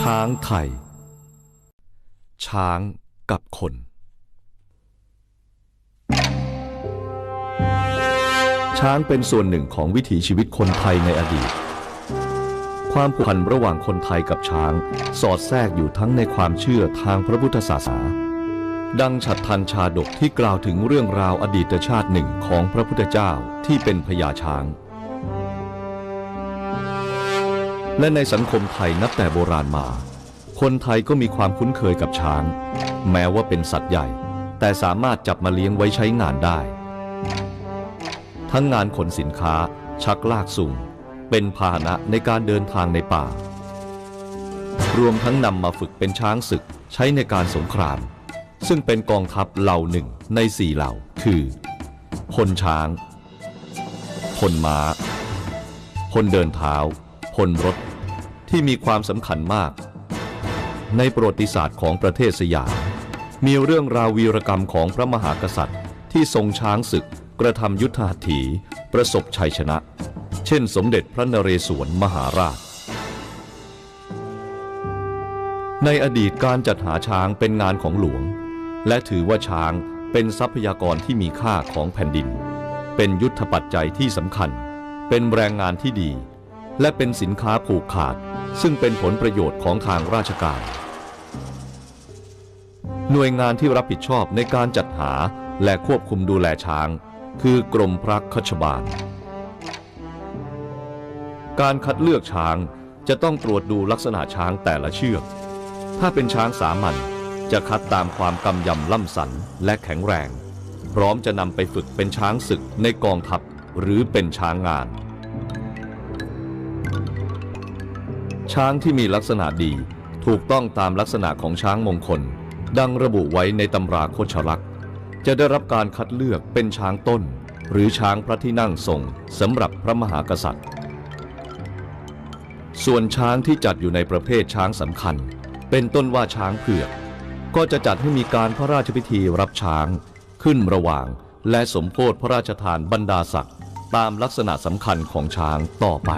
ช้างไทย ช้างกับคน ช้างเป็นส่วนหนึ่งของวิถีชีวิตคนไทยในอดีต ความผูกพันระหว่างคนไทยกับช้าง สอดแทรกอยู่ทั้งในความเชื่อทางพระพุทธศาสนา ดังฉัตรทันชาดกที่กล่าวถึงเรื่องราวอดีตชาติหนึ่งของพระพุทธเจ้าที่เป็นพญาช้าง และในสังคมไทยนับแต่โบราณมา คนไทยก็มีความคุ้นเคยกับช้าง แม้ว่าเป็นสัตว์ใหญ่ แต่สามารถจับมาเลี้ยงไว้ใช้งานได้ ทั้งงานขนสินค้า ชักลากสุ่ง เป็นพาหนะในการเดินทางในป่า รวมทั้งนำมาฝึกเป็นช้างศึกใช้ในการสงคราม ซึ่งเป็นกองทัพเหล่าหนึ่งในสี่เหล่า คือพลช้างพลม้าพลเดินเท้า พลรถที่มีความสำคัญมาก ในประวัติศาสตร์ของประเทศสยามมีเรื่องราววีรกรรมของพระมหากษัตริย์ ที่ทรงช้างศึกกระทำยุทธหัตถี ประสบชัยชนะ เช่นสมเด็จพระนเรศวรมหาราช ในอดีตการจัดหาช้างเป็นงานของหลวง และถือว่าช้างเป็นทรัพยากรที่มีค่าของแผ่นดิน เป็นยุทธปัจจัยที่สำคัญ เป็นแรงงานที่ดี และเป็นสินค้าผูกขาด ซึ่งเป็นผลประโยชน์ของทางราชการ หน่วยงานที่รับผิดชอบในการจัดหาและควบคุมดูแลช้าง คือกรมพระคชบาล การคัดเลือกช้างจะต้องตรวจดูลักษณะช้างแต่ละเชือก ถ้าเป็นช้างสามัญจะคัดตามความกำยำล่ำสันและแข็งแรง พร้อมจะนำไปฝึกเป็นช้างศึกในกองทัพหรือเป็นช้างงาน ช้างที่มีลักษณะดี ถูกต้องตามลักษณะของช้างมงคล ดังระบุไว้ในตำราโคชลักษณ์จะได้รับการคัดเลือกเป็นช้างต้น หรือช้างพระที่นั่งทรงสำหรับพระมหากษัตริย์ ส่วนช้างที่จัดอยู่ในประเภทช้างสำคัญ เป็นต้นว่าช้างเผือก ก็จะจัดให้มีการพระราชพิธีรับช้าง ขึ้นระหว่างและสมโพธพระราชทานบรรดาศักดิ์ตามลักษณะสำคัญของช้างต่อไป